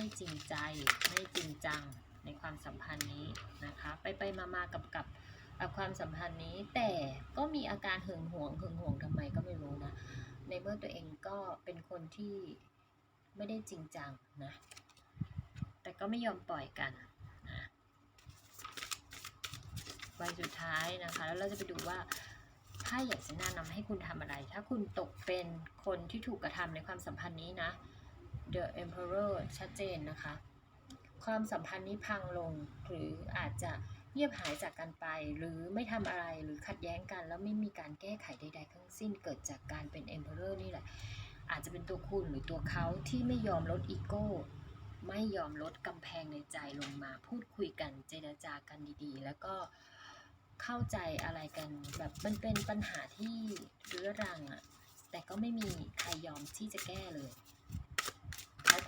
ไม่จริงใจไม่จริงจังในความสัมพันธ์นี้นะคะ ไปไปมามากับกับกับความสัมพันธ์นี้ แต่ก็มีอาการหึงหวงหึงหวงทำไมก็ไม่รู้นะในเมื่อตัวเองก็เป็นคนที่ไม่ได้จริงจังนะแต่ก็ไม่ยอมปล่อยกันนะใบสุดท้ายนะคะ แล้วเราจะไปดูว่าไพ่อยากจะแนะนำให้คุณทำอะไร ถ้าคุณตกเป็นคนที่ถูกกระทำในความสัมพันธ์นี้นะ The Emperor ชัดเจนนะคะ ความสัมพันธ์นี้พังลงหรืออาจจะเงียบหายจากกันไป หรือไม่ทำอะไรหรือขัดแย้งกัน แล้วไม่มีการแก้ไขใดๆทั้งสิ้นเกิดจากการเป็น Emperor นี่แหละ อาจจะเป็นตัวคุณหรือตัวเขาที่ไม่ยอมลดอีโก้ไม่ยอมลดกำแพงในใจลงมาพูดคุยกันเจรจากันดีๆ แล้วก็เข้าใจอะไรกันแบบมันเป็นปัญหาที่เรื้อรังอะแต่ก็ไม่มีใครยอมที่จะแก้เลย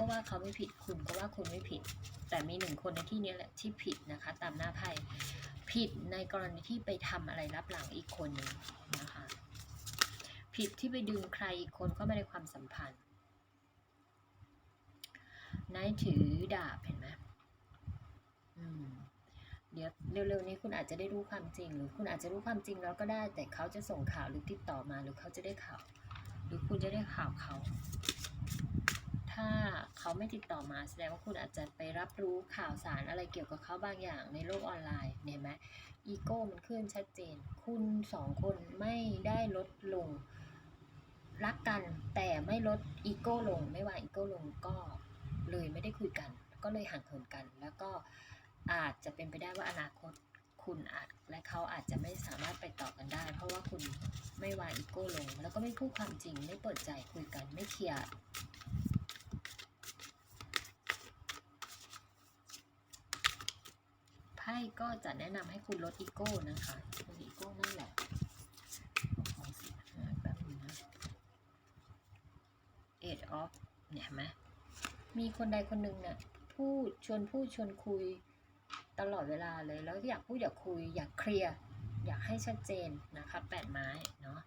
ก็ว่าเขาไม่ผิด คุณก็ว่าคุณไม่ผิด แต่มีหนึ่งคนในที่นี้แหละที่ผิดนะคะ ตามหน้าไพ่ผิดในกรณีที่ไปทำอะไรรับหลังอีกคนหนึ่งนะคะ ผิดที่ไปดึงใครอีกคนเข้ามาในความสัมพันธ์นายถือดาบเห็นไหมอืมเดี๋ยวเร็วๆนี้คุณอาจจะได้รู้ความจริง หรือคุณอาจจะรู้ความจริงแล้วก็ได้ แต่เขาจะส่งข่าวหรือติดต่อมาหรือเขาจะได้ข่าว หรือคุณจะได้ข่าวเขา ถ้าเขาไม่ติดต่อมาแสดงว่าคุณอาจจะไปรับรู้ข่าวสารอะไรเกี่ยวกับเขาบางอย่างในโลกออนไลน์เห็นไหมอีโก้มันขึ้นชัดเจน คุณสองคนไม่ได้ลดลง รักกันแต่ไม่ลดอีโก้ลง ไม่ว่าอีโก้ลงก็เลยไม่ได้คุยกัน ก็เลยห่างเหินกัน แล้วก็อาจจะเป็นไปได้ว่าอนาคตคุณอาจและเขาอาจจะไม่สามารถไปต่อกันได้ เพราะว่าคุณไม่วางอีโก้ลง แล้วก็ไม่พูดความจริงไม่เปิดใจคุยกันไม่เคลียร์ ไพ่ก็จะแนะนำให้คุณลดอีโก้นะคะลดอีโก้นั่นแหละมองสิอ่าแป๊บนึงนะ Eight of เนี่ยไหมมีคนใดคนหนึ่งเนี่ยพูดชวนพูดชวนคุยตลอดเวลาเลย แล้วอยากพูดอยากคุยอยากเคลียร์ อยากให้ชัดเจนนะคะแปดไม้เนาะ